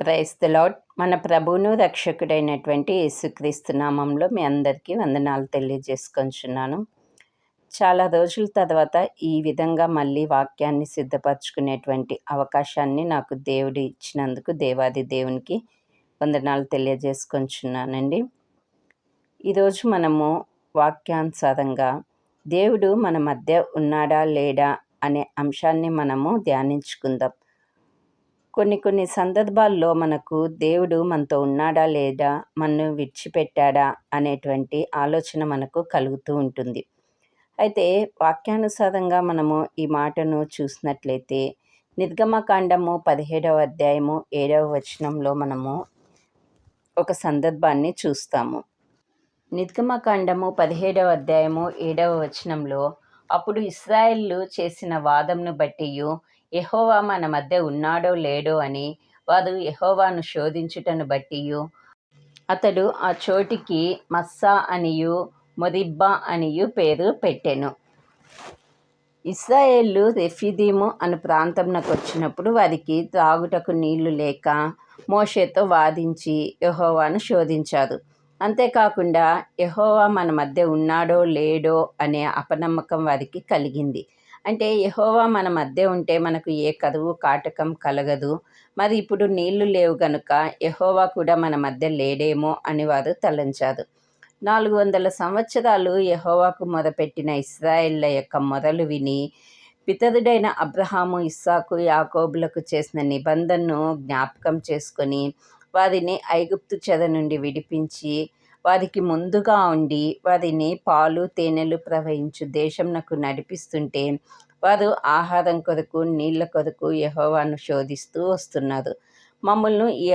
Price the lord మన ప్రభువును రక్షకుడైనటువంటి యేసుక్రీస్తు నామంలో మీ అందరికీ వందనాలు తెలియజేసుకొంచున్నాను. చాలా రోజుల తర్వాత ఈ విధంగా మళ్ళీ వాక్యాన్ని సిద్ధపరచుకునేటువంటి అవకాశాన్ని నాకు దేవుడు ఇచ్చినందుకు దేవాది దేవునికి వందనాలు తెలియజేసుకొంచున్నానండి. ఈరోజు మనము వాక్యానుసారంగా దేవుడు మన మధ్య ఉన్నాడా లేడా అనే అంశాన్ని మనము ధ్యానించుకుందాం. కొన్ని కొన్ని సందర్భాల్లో మనకు దేవుడు మనతో ఉన్నాడా లేదా మనను విడిచిపెట్టాడా అనేటువంటి ఆలోచన మనకు కలుగుతూ ఉంటుంది. అయితే వాక్యానుసారంగా మనము ఈ మాటను చూసినట్లయితే నిర్గమకాండము పదిహేడవ అధ్యాయము ఏడవ వచనంలో మనము ఒక సందర్భాన్ని చూస్తాము. నిర్గమకాండము పదిహేడవ అధ్యాయము ఏడవ వచనంలో అప్పుడు ఇస్రాయిల్లు చేసిన వాదంను బట్టి యహోవా మన మధ్య ఉన్నాడో లేడో అని వారు యహోవాను శోధించుటను బట్టియు. అతడు ఆ చోటికి మస్సా అనియు మొదిబ్బా అనియు పేరు పెట్టెను. ఇస్రాయేళ్ళు రెఫిదీము అను ప్రాంతంలోకి వచ్చినప్పుడు వారికి త్రాగుటకు నీళ్ళు లేక మోషేతో వాదించి యహోవాను శోధించారు. అంతేకాకుండా యహోవా మన మధ్య ఉన్నాడో లేడో అనే అపనమ్మకం వారికి కలిగింది. అంటే యహోవా మన మధ్య ఉంటే మనకు ఏ కరువు కాటకం కలగదు. మరి ఇప్పుడు నీళ్ళు లేవు గనుక యహోవా కూడా మన మధ్య లేడేమో అని వారు తలంచారు. నాలుగు వందల సంవత్సరాలు యహోవాకు మొదపెట్టిన ఇస్రాయిళ్ళ యొక్క మొదలు విని పితరుడైన అబ్రహాము ఇస్సాకు యాకోబులకు చేసిన నిబంధనను జ్ఞాపకం చేసుకొని వారిని ఐగుప్తు చెద నుండి విడిపించి వారికి ముందుగా ఉండి వారిని పాలు తేనెలు ప్రవహించు దేశంనకు నడిపిస్తుంటే వారు ఆహారం కొరకు నీళ్ళ కొరకు యహోవాను శోధిస్తూ వస్తున్నారు. మమ్మల్ని ఈ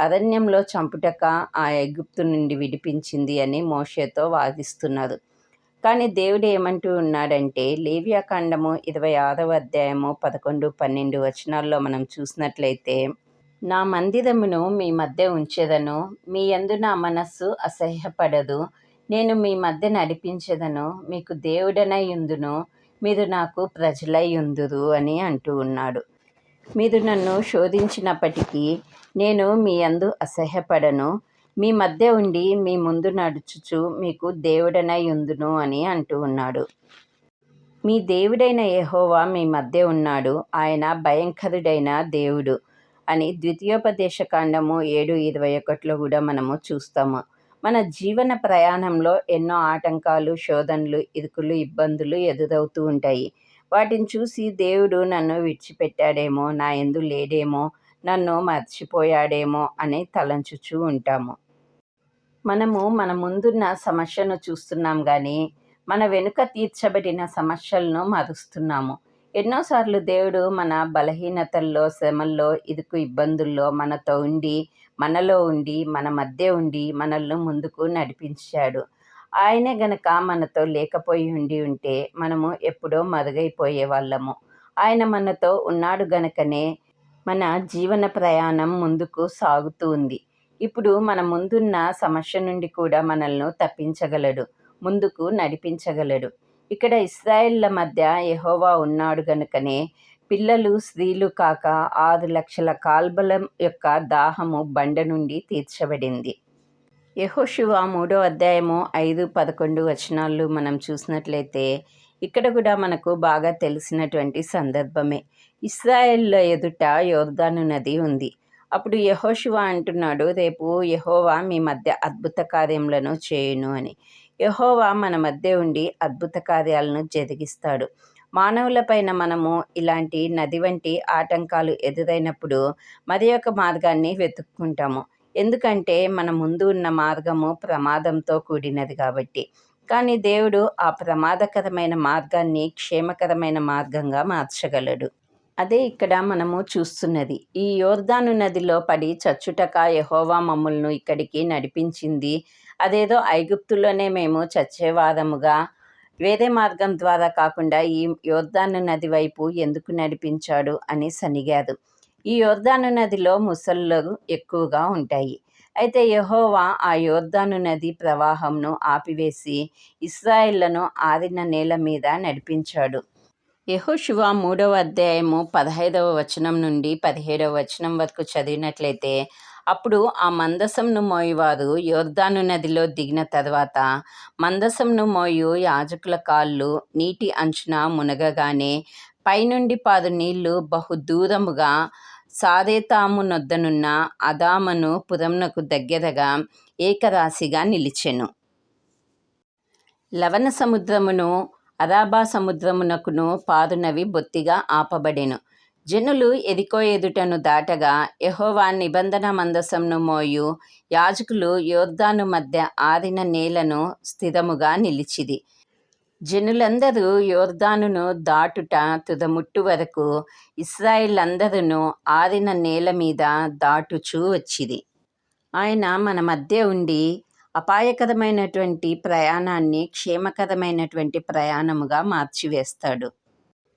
అరణ్యంలో చంపుటక ఆ ఎగుప్తు నుండి విడిపించింది అని మోషేతో వాదిస్తున్నారు. కానీ దేవుడు ఏమంటూ ఉన్నాడంటే లేవియాకాండము ఇరవై ఆరవ అధ్యాయము పదకొండు పన్నెండు వచనాల్లో మనం చూసినట్లయితే నా మందిరమును మీ మధ్య ఉంచెదను. మీ యందు నా మనస్సు అసహ్యపడదు. నేను మీ మధ్య నడిపించెదను. మీకు దేవుడనై ఉందును. మీరు నాకు ప్రజలై ఉందురు అని అంటూ ఉన్నాడు. మీరు నన్ను శోధించినప్పటికీ నేను మీ అందు అసహ్యపడను. మీ మధ్య ఉండి మీ ముందు నడుచుచు మీకు దేవుడనై ఉందును అని అంటూ ఉన్నాడు. మీ దేవుడైన యహోవా మీ మధ్య ఉన్నాడు. ఆయన భయంకరుడైన దేవుడు. అని ద్వితీయోపదేశ కాండము ఏడు ఇరవై ఒకటిలో కూడా మనము చూస్తాము. మన జీవన ప్రయాణంలో ఎన్నో ఆటంకాలు శోధనలు ఇరుకులు ఇబ్బందులు ఎదురవుతూ ఉంటాయి. వాటిని చూసి దేవుడు నన్ను విడిచిపెట్టాడేమో నా ఎందు లేడేమో నన్ను మర్చిపోయాడేమో అని తలంచుచూ ఉంటాము. మనము మన ముందున్న సమస్యను చూస్తున్నాం కానీ మన వెనుక తీర్చబడిన సమస్యలను మరుస్తున్నాము. ఎన్నోసార్లు దేవుడు మన బలహీనతల్లో శ్రమల్లో ఇరుకు ఇబ్బందుల్లో మనతో ఉండి మనలో ఉండి మన మధ్య ఉండి మనల్ని ముందుకు నడిపించాడు. ఆయనే గనక మనతో లేకపోయి ఉండి ఉంటే మనము ఎప్పుడో మరుగైపోయే వాళ్ళము. ఆయన మనతో ఉన్నాడు గనకనే మన జీవన ప్రయాణం ముందుకు సాగుతూ ఉంది. ఇప్పుడు మన ముందున్న సమస్య నుండి కూడా మనల్ని తప్పించగలడు ముందుకు నడిపించగలడు. ఇక్కడ ఇస్రాయిల్ల మధ్య యహోవా ఉన్నాడు గనుకనే పిల్లలు స్త్రీలు కాక ఆరు లక్షల కాల్బలం యొక్క దాహము బండ నుండి తీర్చబడింది. యహోశివ మూడో అధ్యాయము ఐదు పదకొండు వచనాలు మనం చూసినట్లయితే ఇక్కడ కూడా మనకు బాగా తెలిసినటువంటి సందర్భమే. ఇస్రాయేల్ ఎదుట యోర్దాను నది ఉంది. అప్పుడు యహోశివ అంటున్నాడు రేపు యహోవా మీ మధ్య అద్భుత కార్యములను చేయును అని. యహోవా మన మధ్య ఉండి అద్భుత కార్యాలను జరిగిస్తాడు మానవులపైన మనము ఇలాంటి నది వంటి ఆటంకాలు ఎదురైనప్పుడు మరి ఒక మార్గాన్ని వెతుక్కుంటాము. ఎందుకంటే మన ముందు ఉన్న మార్గము ప్రమాదంతో కూడినది కాబట్టి. కానీ దేవుడు ఆ ప్రమాదకరమైన మార్గాన్ని క్షేమకరమైన మార్గంగా మార్చగలడు. అదే ఇక్కడ మనము చూస్తున్నది. ఈ యోర్దాను నదిలో పడి చచ్చుటక యహోవా మమ్మల్ని ఇక్కడికి నడిపించింది. అదేదో ఐగుప్తులోనే మేము చచ్చేవారముగా వేరే మార్గం ద్వారా కాకుండా ఈ యోర్ధాను నది వైపు ఎందుకు నడిపించాడు అని సనిగాదు. ఈ యోర్ధాను నదిలో ముసళ్ళు ఎక్కువగా ఉంటాయి. అయితే యహోవా ఆ యోర్ధాను నది ప్రవాహంను ఆపివేసి ఇస్రాయిళ్ళను ఆరిన నేల మీద నడిపించాడు. యహోశివ మూడవ అధ్యాయము పదహైదవ వచనం నుండి పదిహేడవ వచనం వరకు చదివినట్లయితే అప్పుడు ఆ మందసంను మోయువారు యోర్దాను నదిలో దిగిన తర్వాత మందసంను మోయు యాజకుల కాళ్ళు నీటి అంచున మునగగానే పైనుండి పాదు నీళ్ళు బహు దూరముగా సాదేతాము నొద్దనున్న అదామను పురంనకు దగ్గరగా ఏకరాశిగా నిలిచెను. లవణ సముద్రమును అరాబా సముద్రమునకును పారునవి బొత్తిగా ఆపబడెను. జనులు ఎదికో ఎదుటను దాటగా యహోవా నిబంధన మందసంను మోయు. యాజకులు యోర్దాను మధ్య ఆరిన నేలను స్థిరముగా నిలిచిది. జనులందరూ యోర్దానును దాటుట తుదముట్టు వరకు ఇస్రాయిలందరూ ఆరిన నేల మీద దాటుచూ వచ్చిది. ఆయన మన మధ్య ఉండి అపాయకరమైనటువంటి ప్రయాణాన్ని క్షేమకరమైనటువంటి ప్రయాణముగా మార్చివేస్తాడు.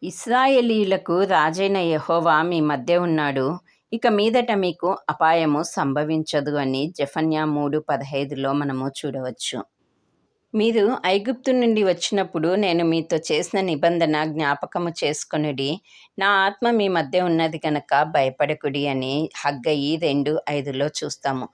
ఇస్రాయేలీలకు రాజైన యహోవా మీ మధ్య ఉన్నాడు. ఇక మీదట మీకు అపాయము సంభవించదు అని జఫన్యా మూడు పదహైదులో మనము చూడవచ్చు. మీరు ఐగుప్తు నుండి వచ్చినప్పుడు నేను మీతో చేసిన నిబంధన జ్ఞాపకము చేసుకొనుడి. నా ఆత్మ మీ మధ్య ఉన్నది కనుక భయపడకుడి అని హగ్గయి రెండు ఐదులో చూస్తాము.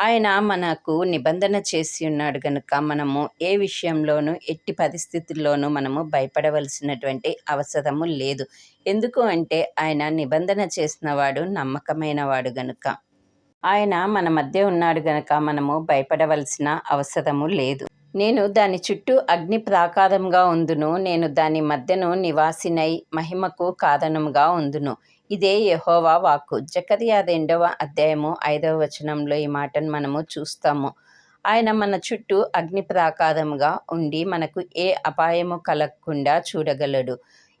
ఆయన మనకు నిబంధన చేసి ఉన్నాడు కనుక మనము ఏ విషయంలోనూ ఎట్టి పరిస్థితుల్లోనూ మనము భయపడవలసినటువంటి అవసరము లేదు. ఎందుకు అంటే ఆయన నిబంధన చేసిన వాడు నమ్మకమైన వాడు గనుక. ఆయన మన మధ్య ఉన్నాడు గనుక మనము భయపడవలసిన అవసరము లేదు. నేను దాని చుట్టూ అగ్ని ప్రాకారంగా ఉందును. నేను దాని మధ్యను నివాసినై మహిమకు కారణంగా ఉందును. ఇదే యహోవా వాక్కు. జకరియా రెండవ అధ్యాయము ఐదవ వచనంలో ఈ మాటను మనము చూస్తాము. ఆయన మన చుట్టూ అగ్ని ప్రాకారముగా ఉండి మనకు ఏ అపాయము కలగకుండా చూడగలడు.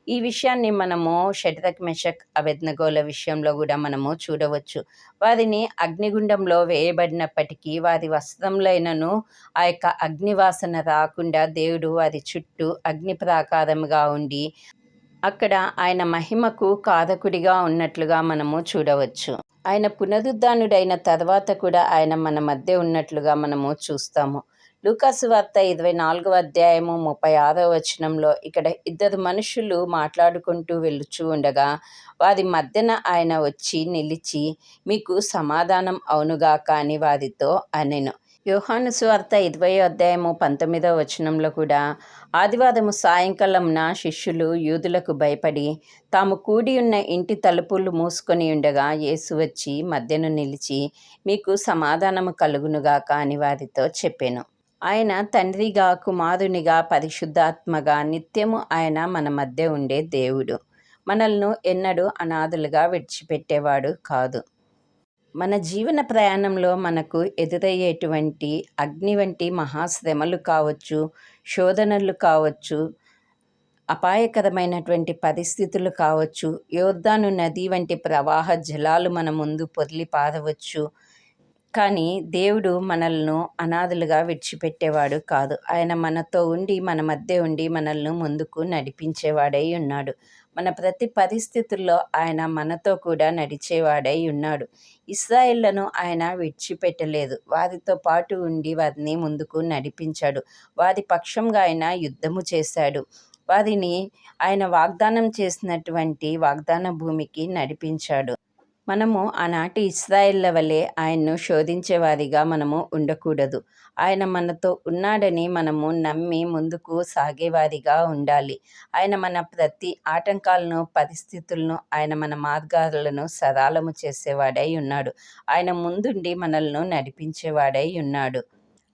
ఈ విషయాన్ని మనము షటరక్ మెషక్ అబెద్నగోల విషయంలో కూడా మనము చూడవచ్చు. వారిని అగ్నిగుండంలో వేయబడినప్పటికీ వారి వస్త్రంలైనను ఆ యొక్క అగ్నివాసన రాకుండా దేవుడు వారి చుట్టూ అగ్ని ప్రాకారముగా ఉండి అక్కడ ఆయన మహిమకు కాదకుడిగా ఉన్నట్లుగా మనము చూడవచ్చు. ఆయన పునరుద్ధానుడైన తర్వాత కూడా ఆయన మన మధ్య ఉన్నట్లుగా మనము చూస్తాము. లూకాసు వార్త ఇరవై నాలుగవ అధ్యాయము ముప్పై ఆరవ వచనంలో ఇక్కడ ఇద్దరు మనుషులు మాట్లాడుకుంటూ వెళ్ళుచూ ఉండగా వారి మధ్యన ఆయన వచ్చి నిలిచి మీకు సమాధానం అవునుగా కాని వారితో అనెను. యోహాను స్వార్త ఇరవై అధ్యాయము పంతొమ్మిదవ వచనంలో కూడా ఆదివారము సాయంకాలంన శిష్యులు యూదులకు భయపడి తాము కూడి ఉన్న ఇంటి తలుపులు మూసుకొని ఉండగా యేసు వచ్చి మధ్యను నిలిచి మీకు సమాధానము కలుగునుగా కాని వారితో చెప్పాను. ఆయన తండ్రిగా కుమారునిగా పరిశుద్ధాత్మగా నిత్యము ఆయన మన మధ్య ఉండే దేవుడు. మనల్ని ఎన్నడూ అనాథులుగా విడిచిపెట్టేవాడు కాదు. మన జీవన ప్రయాణంలో మనకు ఎదురయ్యేటువంటి అగ్ని వంటి మహాశ్రమలు కావచ్చు శోధనలు కావచ్చు అపాయకరమైనటువంటి పరిస్థితులు కావచ్చు యోర్ధాను నది వంటి ప్రవాహ జలాలు మన ముందు పొర్లి పారవచ్చు. కానీ దేవుడు మనల్ని అనాథలుగా విడిచిపెట్టేవాడు కాదు. ఆయన మనతో ఉండి మన మధ్య ఉండి మనల్ని ముందుకు నడిపించేవాడై ఉన్నాడు. మన ప్రతి పరిస్థితుల్లో ఆయన మనతో కూడా నడిచేవాడై ఉన్నాడు. ఇస్రాయిళ్ళను ఆయన విడిచిపెట్టలేదు. వారితో పాటు ఉండి వారిని ముందుకు నడిపించాడు. వారి పక్షంగా ఆయన యుద్ధము చేశాడు. వారిని ఆయన వాగ్దానం చేసినటువంటి వాగ్దాన భూమికి నడిపించాడు. మనము ఆనాటి ఇస్రాయిల్ల వలె ఆయన్ను శోధించేవారిగా మనము ఉండకూడదు. ఆయన మనతో ఉన్నాడని మనము నమ్మి ముందుకు సాగేవారిగా ఉండాలి. ఆయన మన ప్రతి ఆటంకాలను పరిస్థితులను ఆయన మన మార్గాలను సరళము చేసేవాడై ఉన్నాడు. ఆయన ముందుండి మనల్ని నడిపించేవాడై ఉన్నాడు.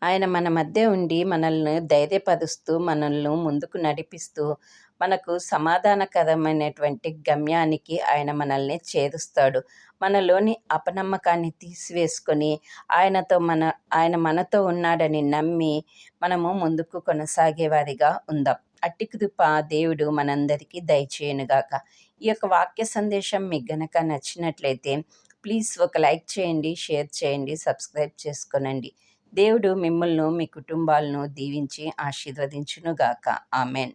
ఆయన మన మధ్య ఉండి మనల్ని ధైర్యపరుస్తూ మనల్ని ముందుకు నడిపిస్తూ మనకు సమాధానకరమైనటువంటి గమ్యానికి ఆయన మనల్ని చేరుస్తాడు. మనలోని అపనమ్మకాన్ని తీసివేసుకొని ఆయనతో మన ఆయన మనతో ఉన్నాడని నమ్మి మనము ముందుకు కొనసాగేవారిగా ఉందాం. అట్టి కృప దేవుడు మనందరికీ దయచేయనుగాక. ఈ యొక్క వాక్య సందేశం మీకు గనక నచ్చినట్లయితే ప్లీజ్ ఒక లైక్ చేయండి షేర్ చేయండి సబ్స్క్రైబ్ చేసుకోనండి. దేవుడు మిమ్మల్ని మీ కుటుంబాలను దీవించి ఆశీర్వదించునుగాక. ఆమెన్.